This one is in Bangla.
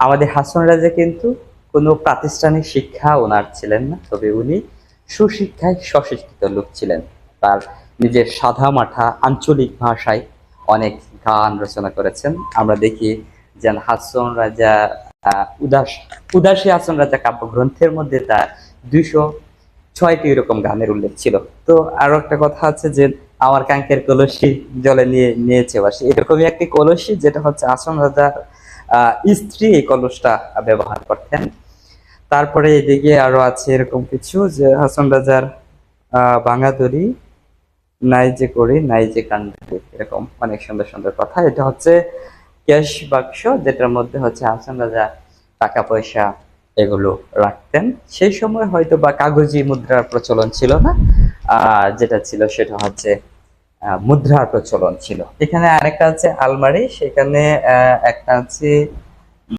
আমাদের হাসন রাজা কিন্তু কোনো প্রাতিষ্ঠানিক শিক্ষা ওনার ছিলেন না তবে উনি সুশিক্ষায় সশিক্ষিত লোক ছিলেন। তার নিজের সাদা মাঠা আঞ্চলিক ভাষায় অনেক গান রচনা করেছেন। আমরা দেখি যেন হাসন রাজা উদাস উদাসী হাসন রাজা কাব্যগ্রন্থের মধ্যে তার দুইশো ছয়টি এরকম গানের উল্লেখ ছিল। তো আরও একটা কথা আছে যে আমার কাঙ্কের কলসি জলে নিয়ে নিয়েছে বাসি এরকমই একটি কলসি যেটা হচ্ছে আসন আহ, স্ত্রী এই কলসটা ব্যবহার করতেন। তারপরে এদিকে আরও আছে এরকম কিছু যে হাসন রাজার বাঙাদুরি, নাই যে করি, নাই যে কান্ডে এরকম অনেক সুন্দর সুন্দর কথা। এটা হচ্ছে ক্যাশ বাক্স, যেটার মধ্যে হচ্ছে হাসান রাজা টাকা, পয়সা এগুলো রাখতেন। সেই সময় হয়তো বা কাগজি মুদ্রার প্রচলন ছিল না যেটা ছিল সেটা হচ্ছে মুদ্রার প্রচলন ছিল। এখানে আরেকটা আছে আলমারি সেখানে একটা আছে